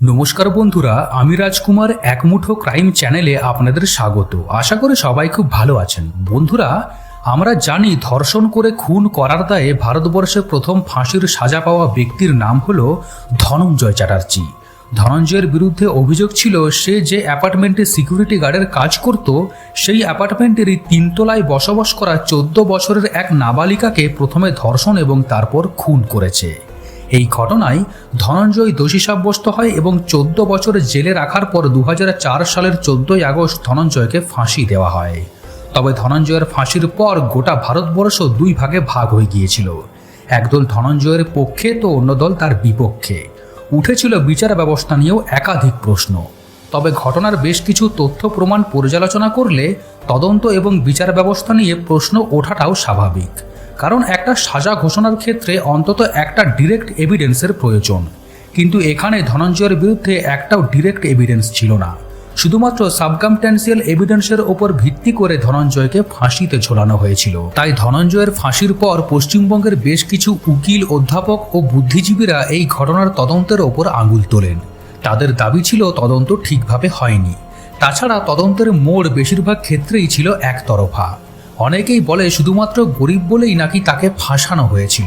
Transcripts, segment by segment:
নমস্কার বন্ধুরা, আমি রাজকুমার একমুঠো ক্রাইম চ্যানেলে আপনাদের স্বাগত। আশা করে সবাই খুব ভালো আছেন। বন্ধুরা, আমরা জানি ধর্ষণ করে খুন করার দায়ে ভারতবর্ষে প্রথম ফাঁসির সাজা পাওয়া ব্যক্তির নাম হলো ধনঞ্জয় চ্যাটার্জি। ধনঞ্জয়ের বিরুদ্ধে অভিযোগ ছিল, সে যে অ্যাপার্টমেন্টে সিকিউরিটি গার্ডের কাজ করত, সেই অ্যাপার্টমেন্টেরই তিনতলায় বসবাস করা চোদ্দ বছরের এক নাবালিকাকে প্রথমে ধর্ষণ এবং তারপর খুন করেছে। এই ঘটনায় ধনঞ্জয় দোষী সাব্যস্ত হয় এবং চোদ্দ বছর জেলে রাখার পর দু হাজার চার সালের চোদ্দই আগস্ট ধনঞ্জয়কে ফাঁসি দেওয়া হয়। তবে ধনঞ্জয়ের ফাঁসির পর গোটা ভারতবর্ষ দুই ভাগে ভাগ হয়ে গিয়েছিল। একদল ধনঞ্জয়ের পক্ষে তো অন্য দল তার বিপক্ষে। উঠেছিল বিচার ব্যবস্থা নিয়েও একাধিক প্রশ্ন। তবে ঘটনার বেশ কিছু তথ্য প্রমাণ পর্যালোচনা করলে তদন্ত এবং বিচার ব্যবস্থা নিয়ে প্রশ্ন ওঠাটাও স্বাভাবিক। কারণ একটা সাজা ঘোষণার ক্ষেত্রে অন্তত একটা ডিরেক্ট এভিডেন্সের প্রয়োজন। কিন্তু এখানে ধনঞ্জয়ের বিরুদ্ধে একটাও ডিরেক্ট এভিডেন্স ছিল না। শুধুমাত্র সাবকামটেন্সিয়াল এভিডেন্সের ওপর ভিত্তি করে ধনঞ্জয়কে ফাঁসিতে ঝোলানো হয়েছিল। তাই ধনঞ্জয়ের ফাঁসির পর পশ্চিমবঙ্গের বেশ কিছু উকিল, অধ্যাপক ও বুদ্ধিজীবীরা এই ঘটনার তদন্তের ওপর আঙুল তোলেন। তাদের দাবি ছিল তদন্ত ঠিকভাবে হয়নি। তাছাড়া তদন্তের মোড় বেশিরভাগ ক্ষেত্রেই ছিল একতরফা। অনেকেই বলে শুধুমাত্র গরিব বলেই নাকি তাকে ফাঁসানো হয়েছিল।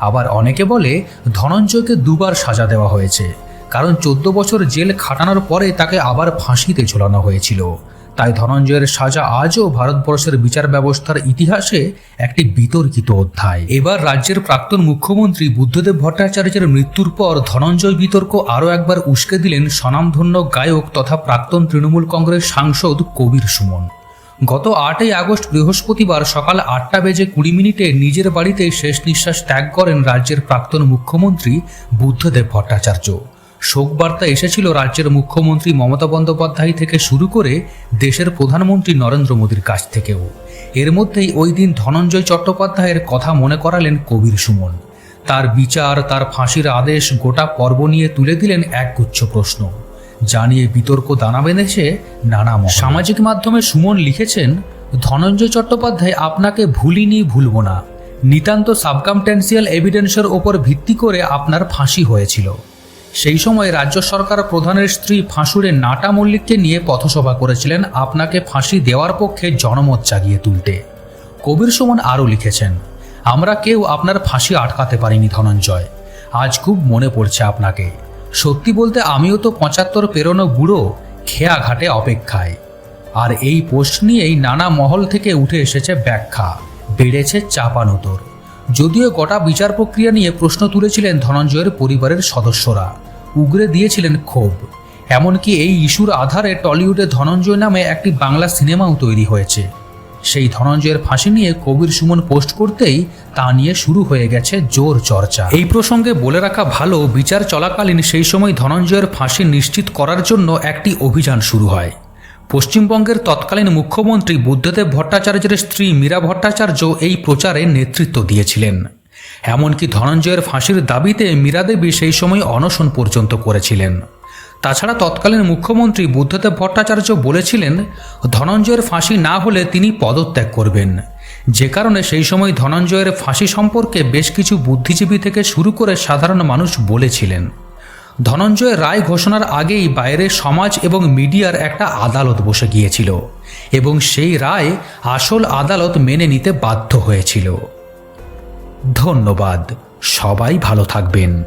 আবার অনেকে বলে ধনঞ্জয়কে দুবার সাজা দেওয়া হয়েছে। কারণ চোদ্দ বছর জেল খাটানোর পরে তাকে আবার ফাঁসিতে ঝোলানো হয়েছিল। তাই ধনঞ্জয়ের সাজা আজও ভারতবর্ষের বিচার ব্যবস্থার ইতিহাসে একটি বিতর্কিত অধ্যায়। এবার রাজ্যের প্রাক্তন মুখ্যমন্ত্রী বুদ্ধদেব ভট্টাচার্যের মৃত্যুর পর ধনঞ্জয় বিতর্ক আরও একবার উস্কে দিলেন স্বনামধন্য গায়ক তথা প্রাক্তন তৃণমূল কংগ্রেস সাংসদ কবির সুমন। গত আটই আগস্ট বৃহস্পতিবার সকাল আটটা বেজে কুড়ি মিনিটে নিজের বাড়িতে শেষ নিঃশ্বাস ত্যাগ করেন রাজ্যের প্রাক্তন মুখ্যমন্ত্রী বুদ্ধদেব ভট্টাচার্য। শোকবার্তা এসেছিল রাজ্যের মুখ্যমন্ত্রী মমতা বন্দ্যোপাধ্যায় থেকে শুরু করে দেশের প্রধানমন্ত্রী নরেন্দ্র মোদীর কাছ থেকেও। এর মধ্যেই ওই দিন ধনঞ্জয় চট্টোপাধ্যায়ের কথা মনে করালেন কবির সুমন। তার বিচার, তার ফাঁসির আদেশ গোটা পর্ব নিয়ে তুলে দিলেন একগুচ্ছ প্রশ্ন। জানিয়ে বিতর্ক দানা বেঁধেছে নানা সামাজিক মাধ্যমে সুমন লিখেছেন, ধনঞ্জয় চট্টোপাধ্যায় আপনাকে ভুলিনি, ভুলব না। নিতান্ত সাবকামটেন্সিয়াল এভিডেন্সের ওপর ভিত্তি করে আপনার ফাঁসি হয়েছিল। সেই সময় রাজ্য সরকার প্রধানের স্ত্রী ফাঁসুরে নাটা মল্লিককে নিয়ে পথসভা করেছিলেন। আপনাকে ফাঁসি দেওয়ার পক্ষে জনমত জাগিয়ে তুলতে। কবির সুমন আরও লিখেছেন, আমরা কেউ আপনার ফাঁসি আটকাতে পারিনি ধনঞ্জয়। আজ খুব মনে পড়ছে আপনাকে। সত্যি বলতে আমিও তো পঁচাত্তর পেরোনো বুড়ো খেয়া ঘাটে অপেক্ষায়। আর এই পোস্ট নিয়েই নানা মহল থেকে উঠে এসেছে ব্যাখ্যা, বেড়েছে চাপানোতর যদিও গোটা বিচার প্রক্রিয়া নিয়ে প্রশ্ন তুলেছিলেন ধনঞ্জয়ের পরিবারের সদস্যরা, উগরে দিয়েছিলেন ক্ষোভ। এমনকি এই ইস্যুর আধারে টলিউডে ধনঞ্জয় নামে একটি বাংলা সিনেমাও তৈরি হয়েছে। সেই ধনঞ্জয়ের ফাঁসি নিয়ে কবির সুমন পোস্ট করতেই তা নিয়ে শুরু হয়ে গেছে জোর চর্চা। এই প্রসঙ্গে বলে রাখা ভালো, বিচার চলাকালীন সেই সময় ধনঞ্জয়ের ফাঁসি নিশ্চিত করার জন্য একটি অভিযান শুরু হয়। পশ্চিমবঙ্গের তৎকালীন মুখ্যমন্ত্রী বুদ্ধদেব ভট্টাচার্যের স্ত্রী মীরা ভট্টাচার্য এই প্রচারে নেতৃত্ব দিয়েছিলেন। এমনকি ধনঞ্জয়ের ফাঁসির দাবিতে মীরা দেবী সেই সময় অনশন পর্যন্ত করেছিলেন। তাছাড়া তৎকালীন মুখ্যমন্ত্রী বুদ্ধদেব ভট্টাচার্য বলেছিলেন, ধনঞ্জয়ের ফাঁসি না হলে তিনি পদত্যাগ করবেন। যে কারণে সেই সময় ধনঞ্জয়ের ফাঁসি সম্পর্কে বেশ কিছু বুদ্ধিজীবী থেকে শুরু করে সাধারণ মানুষ বলেছিলেন। ধনঞ্জয় রায় ঘোষণার আগেই বাইরে সমাজ এবং মিডিয়ার একটা আদালত বসে গিয়েছিল এবং সেই রায় আসল আদালত মেনে নিতে বাধ্য হয়েছিল। ধন্যবাদ। সবাই ভালো থাকবেন।